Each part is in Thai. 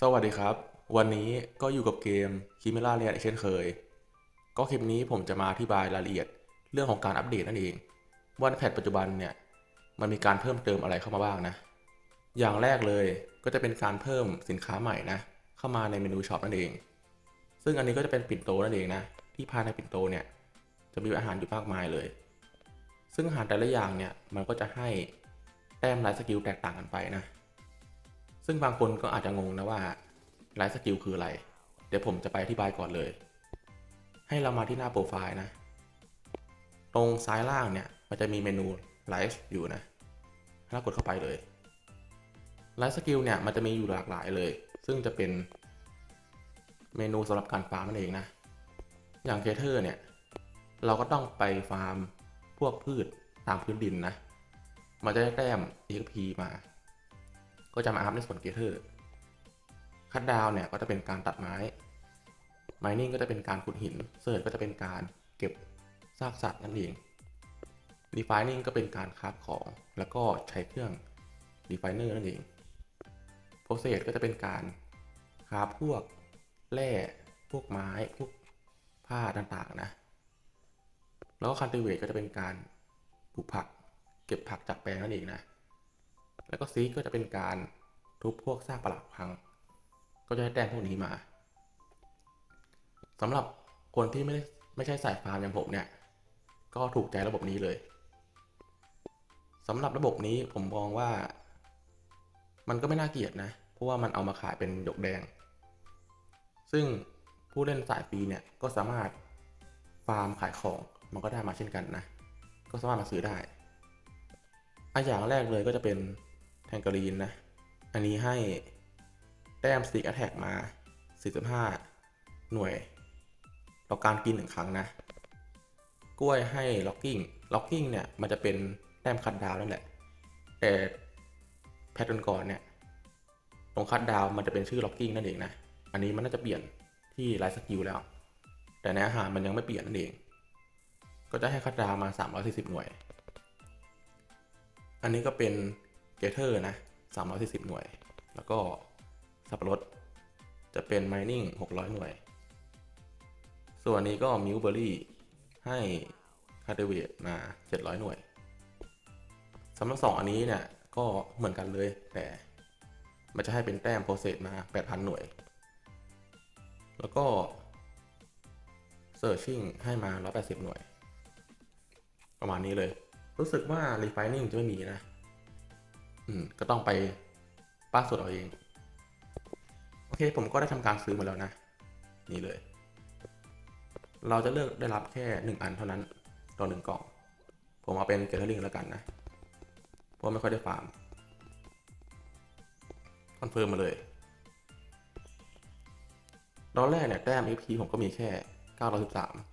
สวัสดีครับ วันนี้ก็อยู่กับเกม c h i m e r a r e a l เช่นเคย ก็คลิปนี้ผมจะมาอธิบายรายละเอียดเรื่องของการอัปเดตนั่นเองว่าในแพทปัจจุบันเนี่ยมันมีการเพิ่มเติมอะไรเข้ามาบ้างนะ อย่างแรกเลยก็จะเป็นการเพิ่มสินค้าใหม่นะ เข้ามาในเมนูช็อปนั่นเอง ซึ่งอันนี้ก็จะเป็นปิ่นโตนั่นเองนะ ที่ภายในปิ่นโตเนี่ยจะมีอาหารอยู่มากมายเลย ซึ่งอาหารแต่ละอย่างเนี่ยมันก็จะให้แต้มไลฟ์สกิลแตกต่างกันไปนะ ซึ่งบางคนก็อาจจะงงนะว่าไลฟ์สกิลคืออะไร เดี๋ยวผมจะไปอธิบายก่อนเลย ให้เรามาที่หน้าโปรไฟล์นะ ตรงซ้ายล่างเนี่ย มันจะมีเมนูไลฟ์อยู่นะให้ากดเข้าไปเลยไลฟ์สกิลเนี่ย มันจะมีอยู่หลากหลายเลย ซึ่งจะเป็นเมนูสำหรับการฟาร์มนั่นเองนะ อย่างเคเทอร์เนี่ย เราก็ต้องไปฟาร์มพวกพืชตามพื้นดินนะ มันจะได้แต้ม EXP มา ก็จะมาอัพในส่วนเกเทอร์คัดดาวเนี่ยก็จะเป็นการตัดไม้ไมนิ่งก็จะเป็นการขุดหินเซิร์ชก็จะเป็นการเก็บซากสัตว์นั่นเองรีไฟนิ่งก็เป็นการคราฟของแล้วก็ใช้เครื่องรีไฟเนอร์นั่นเองโปรเซสก็จะเป็นการคราฟพวกแร่พวกไม้พวกผ้าต่างๆนะ แล้วก็คันติเวตก็จะเป็นการปลูกผัก เก็บผักจากแปลงนั่นเองนะ แล้วก็ซีก็จะเป็นการทุบพวกซากปลักพัง ก็จะได้แต้มพวกนี้มาสำหรับคนที่ไม่ได้ไม่ใช่สายฟาร์มอย่างผมเนี่ย ก็ถูกใจระบบนี้เลยสำหรับระบบนี้ผมมองว่า มันก็ไม่น่าเกลียดนะ เพราะว่ามันเอามาขายเป็นหยกแดง ซึ่งผู้เล่นสายฟรีเนี่ยก็สามารถฟาร์มขายของมันก็ได้มาเช่นกันนะ ก็สามารถมาซื้อได้ อันอย่างแรกเลยก็จะเป็นแทงกรีนนะ อันนี้ให้แต้มสติ๊กแอ t แทกมา 45 หน่วยต่อการกินหนึ่งครั้งนะ กล้วยให้ล็อกกิ้ง ล็อกกิ้งเนี่ย มันจะเป็นแต้มคัดดาวนั่นแหละ แต่แพทเทิร์นก่อนเนี่ย ตรงคัดดาวมันจะเป็นชื่อล็อกกิ้งนั่นเองนะ อันนี้มันน่าจะเปลี่ยนที่ไลฟ์สกิลแล้ว แต่ในอาหารมันยังไม่เปลี่ยนนั่นเอง ก็จะให้คัดดาวมา 340 หน่วย อันนี้ก็เป็นเกเทอร์นะ340 หน่วย แล้วก็สับปะรดจะเป็น Mining 600 หน่วย ส่วนนี้ก็มิวเบอรี่ให้คาเดเวตมา 700 หน่วยสำหรับสองอันนี้เนี่ยก็เหมือนกันเลยแต่มันจะให้เป็นแต้มโปรเซสมา 8,000 หน่วย แล้วก็ Searching ให้มา 180 หน่วย ประมาณนี้เลย รู้สึกว่า refining จะไม่มีนะ อืม ก็ต้องไปป้าสูตรเอาเอง โอเค ผมก็ได้ทำการซื้อมาแล้วนะ นี่เลย เราจะเลือกได้รับแค่หนึ่งอันเท่านั้น ต่อหนึ่งกล่อง ผมเอาเป็นเกลเลอร์ลิงแล้วกันนะ เพราะไม่ค่อยได้ฟาร์ม คอนเฟิร์มมาเลยตอนแรกเนี่ย แต้ม XP ผมก็มีแค่ 913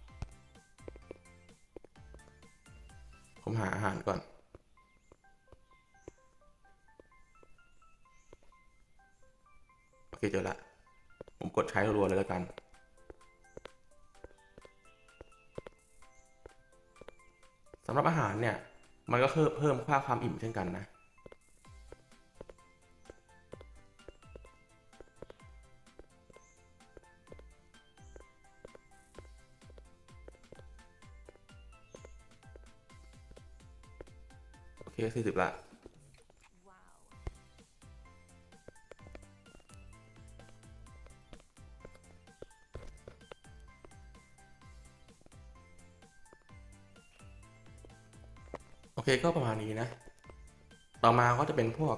ผมหาอาหารก่อน โอเคเจอละ ผมกดใช้รัวๆเลยแล้วกันสำหรับอาหารเนี่ย มันก็เพิ่มเพิ่มค่าความอิ่มเช่นกันนะ เคสี่สิบละโอเคก็ประมาณนี้นะ ต่อมาก็จะเป็นพวก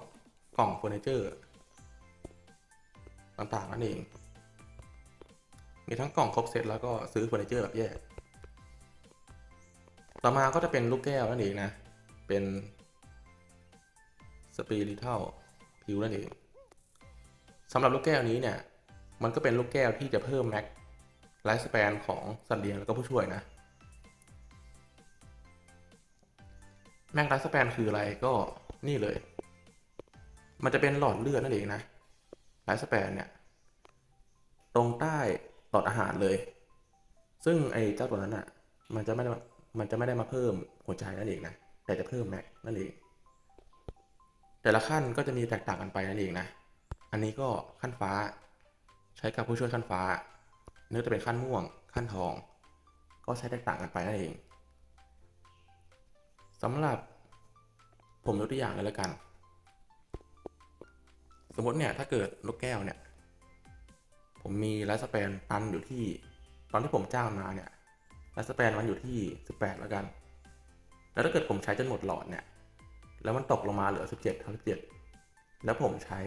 กล่องเฟอร์นิเจอร์ ต่างๆนั่นเอง มีทั้งกล่องครบเซตแล้วก็ซื้อเฟอร์นิเจอร์แบบแยก ต่อมาก็จะเป็นลูกแก้วนั่นเองนะ เป็น ปีริทัลพิวนั่นเองสำหรับลูกแก้วนี้เนี่ย มันก็เป็นลูกแก้วที่จะเพิ่มแม็กไลฟ์สเปนของสัตว์เลี้ยงแล้วก็ผู้ช่วยนะ แม็กไลฟ์สเปนคืออะไรก็นี่เลย มันจะเป็นหลอดเลือดนั่นเองนะไลฟ์สเปนเนี่ย ตรงใต้หลอดอาหารเลย ซึ่งไอ้เจ้าตัวนั้นอะ มันจะไม่ได้มามันจะไม่ได้มาเพิ่มหัวใจนั่นเองนะ แต่จะเพิ่มแม็กนั่นเอง แต่ละขั้นก็จะมีแตกต่างกันไปนั่นเองนะ อันนี้ก็ขั้นฟ้า ใช้กับผู้ช่วยขั้นฟ้าเนื้อจะเป็นขั้นม่วง ขั้นทอง ก็ใช้แตกต่างกันไปนั่นเองสำหรับผมยกตัวอย่างเลยแล้วกัน สมมติเนี่ยถ้าเกิดนกแก้วเนี่ย ผมมีไลฟ์สเปนตันอยู่ที่ตอนที่ผมจ้างมาเนี่ยไลฟ์สเปนมันอยู่ที่ 18 แล้วกัน แล้วถ้าเกิดผมใช้จนหมดหลอดเนี่ย แล้วมันตกลงมาเหลือ 17ทั้ง17 แล้วผมใช้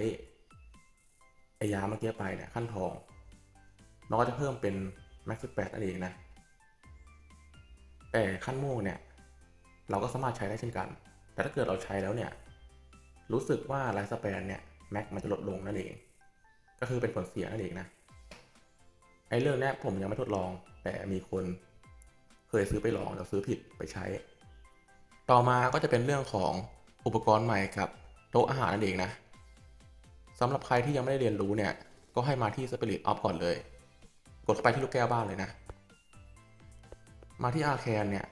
ไอยาเมื่อกี้ไปเนี่ยขั้นทองมันก็จะเพิ่มเป็น max 18นั่นเองนะ แต่ขั้นม่วงเนี่ย เราก็สามารถใช้ได้เช่นกัน แต่ถ้าเกิดเราใช้แล้วเนี่ย รู้สึกว่าไลฟ์สเปนเนี่ยแม็กมันจะลดลงนั่นเอง ก็คือเป็นผลเสียนั่นเองนะ ไอ้เรื่องเนี้ยผมยังไม่ทดลอง แต่มีคนเคยซื้อไปลองแล้วซื้อผิดไปใช้ ต่อมาก็จะเป็นเรื่องของ อุปกรณ์ใหม่กับโต๊ะอาหารนั่นเองนะสำหรับใครที่ยังไม่ได้เรียนรู้เนี่ย ก็ให้มาที่ Spirit of ก่อนเลย กดเข้าไปที่ลูกแก้วบ้านเลยนะ มาที่อาแคนเนี่ย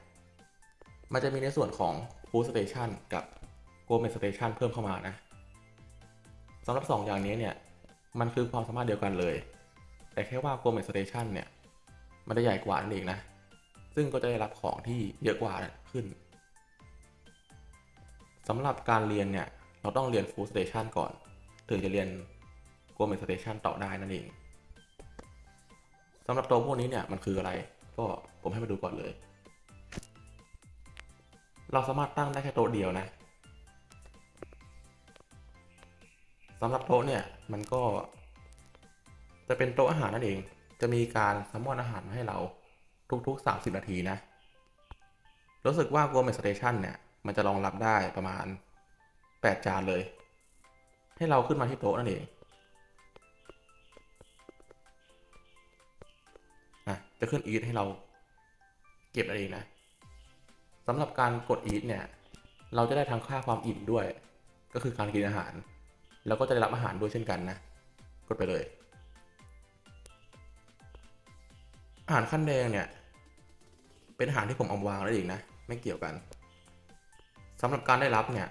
มันจะมีในส่วนของ Food Station กับ Gourmet Station เพิ่มเข้ามานะสำหรับ 2 อย่างนี้เนี่ย มันคือความสามารถเดียวกันเลย แต่แค่ว่า Gourmet Station เนี่ย มันจะใหญ่กว่านั่นเองนะ ซึ่งก็จะได้รับของที่เยอะกว่าขึ้น สำหรับการเรียนเนี่ย เราต้องเรียน Food Station ก่อน ถึงจะเรียน Gourmet Station ต่อได้นั่นเองสำหรับตัวพวกนี้เนี่ยมันคืออะไร ก็ผมให้มาดูก่อนเลย เราสามารถตั้งได้แค่โต๊ะเดียวนะสำหรับโต๊ะเนี่ยมันก็ จะเป็นโต๊ะอาหารนั่นเอง จะมีการซัมมอนอาหารมาให้เราทุกๆ 30 นาทีนะ รู้สึกว่า Gourmet Station เนี่ย มันจะรองรับได้ประมาณ 8 จานเลย ให้เราขึ้นมาที่โต๊ะนั่นเองอะจะขึ้นอีทให้เราเก็บนั่นเองนะสำหรับการกดอีทเนี่ย เราจะได้ทั้งค่าความอิ่มด้วย ก็คือการกินอาหาร แล้วก็จะได้รับอาหารด้วยเช่นกันนะ กดไปเลย อาหารขั้นแดงเนี่ย เป็นอาหารที่ผมเอามาวางนั่นเองนะ ไม่เกี่ยวกัน สำหรับการได้รับเนี่ย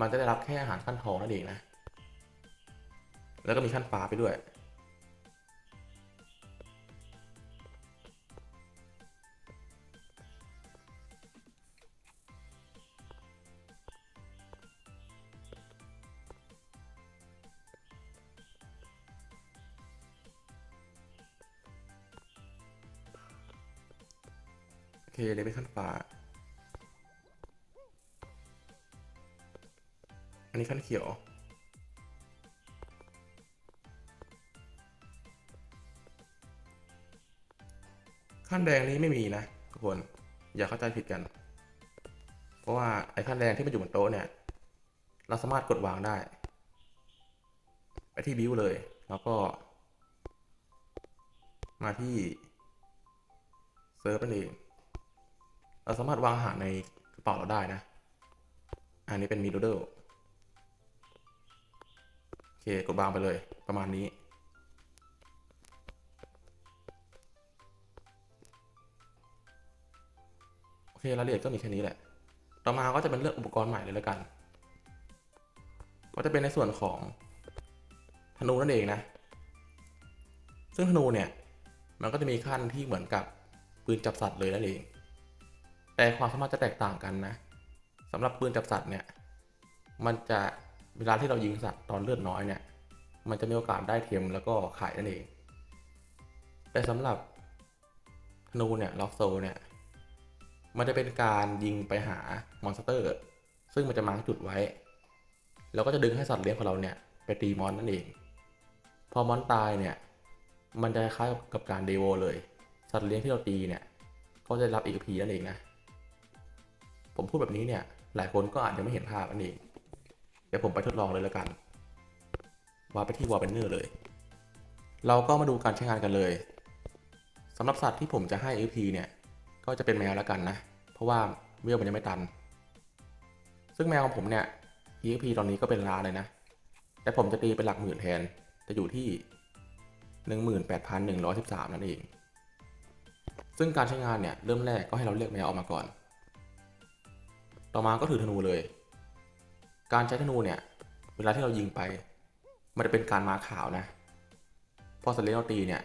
มันจะได้รับแค่อาหารขั้นทองนั่นเองนะ แล้วก็มีขั้นฟ้าไปด้วย โอเคเลยเป็นขั้นฟ้า นนี้ขั้นเขียว ขั้นแดงนี้ไม่มีนะทุกคน อย่าเข้าใจผิดกัน เพราะว่าไอ้ขั้นแดงที่มันอยู่บนโต๊ะเนี่ย เราสามารถกดวางได้ ไปที่บิวเลย แล้วก็ มาที่เซิร์ฟนั่นเองเราสามารถวางอาหารในกระเป๋าเราได้นะ อันนี้เป็นมีดูเดิลโอเค กดวางไปเลยประมาณนี้ โอเครายละเอียดก็มีแค่นี้แหละ ต่อมาก็จะเป็นเรื่องอุปกรณ์ใหม่เลยแล้วกัน ก็จะเป็นในส่วนของธนูนั่นเองนะ ซึ่งธนูเนี่ยมันก็จะมีขั้นที่เหมือนกับปืนจับสัตว์เลยนั่นเอง แต่ความสามารถจะแตกต่างกันนะสำหรับปืนจับสัตว์เนี่ย มันจะ เวลาที่เรายิงสัตว์ตอนเลือดน้อยเนี่ย มันจะมีโอกาสได้เทมแล้วก็ขายนั่นเอง แต่สำหรับธนูเนี่ยล็อกโซเนี่ย มันจะเป็นการยิงไปหามอนสเตอร์ ซึ่งมันจะมาร์กจุดไว้ แล้วก็จะดึงให้สัตว์เลี้ยงของเราเนี่ยไปตีมอนนั่นเอง พอมอนตายเนี่ย มันจะคล้ายกับการเดโวเลย สัตว์เลี้ยงที่เราตีเนี่ย ก็จะรับ EXP นั่นเองนะ ผมพูดแบบนี้เนี่ย หลายคนก็อาจจะไม่เห็นภาพนั่นเอง เดี๋ยวผมไปทดลองเลยแล้วกันว่าไปที่วอลเบนเนอร์เลย เราก็มาดูการใช้งานกันเลยสำหรับสัตว์ที่ผมจะให้ EXP เนี่ย ก็จะเป็นแมวแล้วกันนะ เพราะว่าเวลมันยังไม่ตัน ซึ่งแมวของผมเนี่ย EXP ตอนนี้ก็เป็นล้านเลยนะ แต่ผมจะตีเป็นหลักหมื่นแทน จะอยู่ที่ 18,113 นั่นเอง ซึ่งการใช้งานเนี่ย เริ่มแรกก็ให้เราเลือกแมวออกมาก่อน ต่อมาก็ถือธนูเลย การใช้ธนูเนี่ย เวลาที่เรายิงไป มันจะเป็นการมาขาวนะ พอสำเร็จเราตีเนี่ย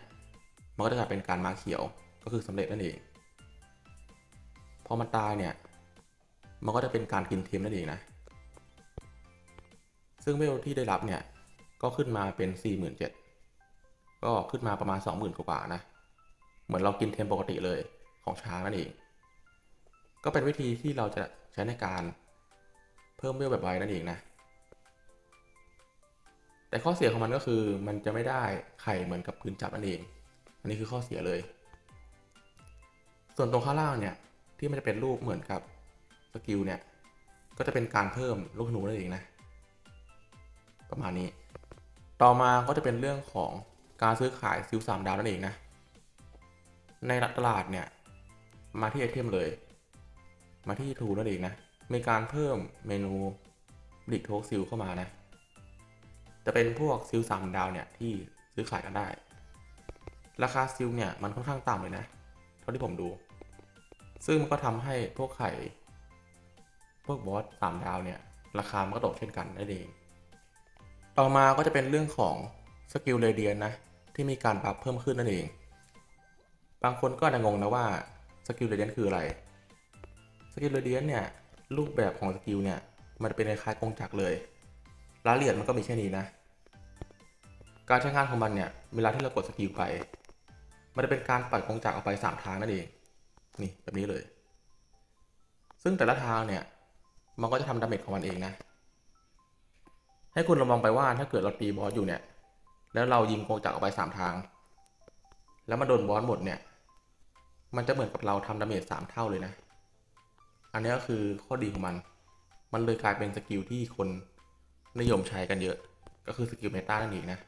มันก็จะกลายเป็นการมาเขียว ก็คือสำเร็จนั่นเอง พอมันตายเนี่ย มันก็จะเป็นการกินเทมนั่นเองนะ ซึ่งเวลที่ได้รับเนี่ย ก็ขึ้นมาเป็น 47,000ก็ขึ้นมาประมาณ 20,000 กว่านะ เหมือนเรากินเทมปกติเลยของช้างนั่นเอง ก็เป็นวิธีที่เราจะใช้ในการ พิ่มเวลแบบไวนั่นเองนะ แต่ข้อเสียของมันก็คือมันจะไม่ได้ไข่เหมือนกับปืนจับนั่นเอง อันนี้คือข้อเสียเลย ส่วนตรงข้างล่างเนี่ยที่มันจะเป็นรูปเหมือนกับสกิลเนี่ยก็จะเป็นการเพิ่มลูกธนูนั่นเองนะ ประมาณนี้ ต่อมาก็จะเป็นเรื่องของการซื้อขายซิลสามดาวนั่นเองนะ ในตลาดเนี่ยมาที่ไอเทมเลย มาที่ทูนั่นเองนะ มีการเพิ่มเมนูบลิกโทซิลเข้ามานะ จะเป็นพวกซิลสามดาวเนี่ยที่ซื้อขายกันได้ ราคาซิลเนี่ยมันค่อนข้างต่ำเลยนะ เท่าที่ผมดู ซึ่งมันก็ทำให้พวกไข่ พวกบอสสามดาวเนี่ย ราคามันก็ตกเช่นกันนั่นเอง ต่อมาก็จะเป็นเรื่องของสกิลเรเดียนนะ ที่มีการปรับเพิ่มขึ้นนั่นเอง บางคนก็อาจจะงงนะว่าสกิลเรเดียนคืออะไร สกิลเรเดียนเนี่ย รูปแบบของสกิลเนี่ย มันเป็นคล้ายๆกงจักรเลยรายละเอียดมันก็มีแค่นี้นะ การใช้งานของมันเนี่ย เวลาที่เรากดสกิลไป มันจะเป็นการปัดกงจักรออกไปสามทางนั่นเอง นี่แบบนี้เลย ซึ่งแต่ละทางเนี่ย มันก็จะทำดาเมจของมันเองนะ ให้คุณลองมองไปว่าถ้าเกิดเราตีบอสอยู่เนี่ย แล้วเรายิงกงจักรออกไปสามทาง แล้วมาโดนบอสหมดเนี่ย มันจะเหมือนกับเราทำดาเมจสามเท่าเลยนะ อันนี้ก็คือข้อดีของมัน มันเลยกลายเป็นสกิลที่คนนิยมใช้กันเยอะ ก็คือสกิลเมตานั่นเองนะ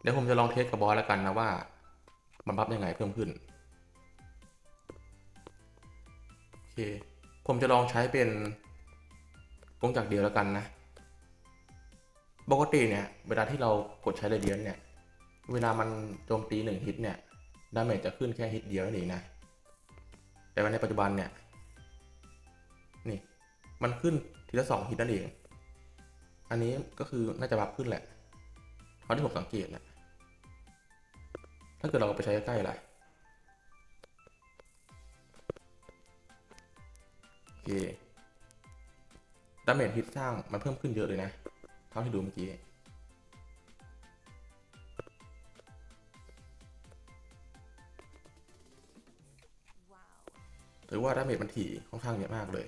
เดี๋ยวผมจะลองเทสกับบอสแล้วกันนะว่า มันบัฟยังไงเพิ่มขึ้น โอเค ผมจะลองใช้เป็นกงจักเดียวแล้วกันนะ ปกติเนี่ยเวลาที่เรากดใช้เรเดียนเนี่ย เวลามันโจมตีหนึ่งฮิตเนี่ยดาเมจจะขึ้นแค่ฮิตเดียวนั่นเองนะ แต่ว่าในปัจจุบันเนี่ย นี่ มันขึ้นทีละสองฮิตนั่นเอง อันนี้ก็คือน่าจะบัฟขึ้นแหละเท่าที่ผมสังเกตนะ ถ้าเกิดเราไปใช้ใกล้ๆล่ะโอเคดาเมจฮิตสร้างมันเพิ่มขึ้นเยอะเลยนะ เท่าที่ดูเมื่อกี้ หรือว่าดาเมจมันถี่ค่อนข้างเยอะมากเลย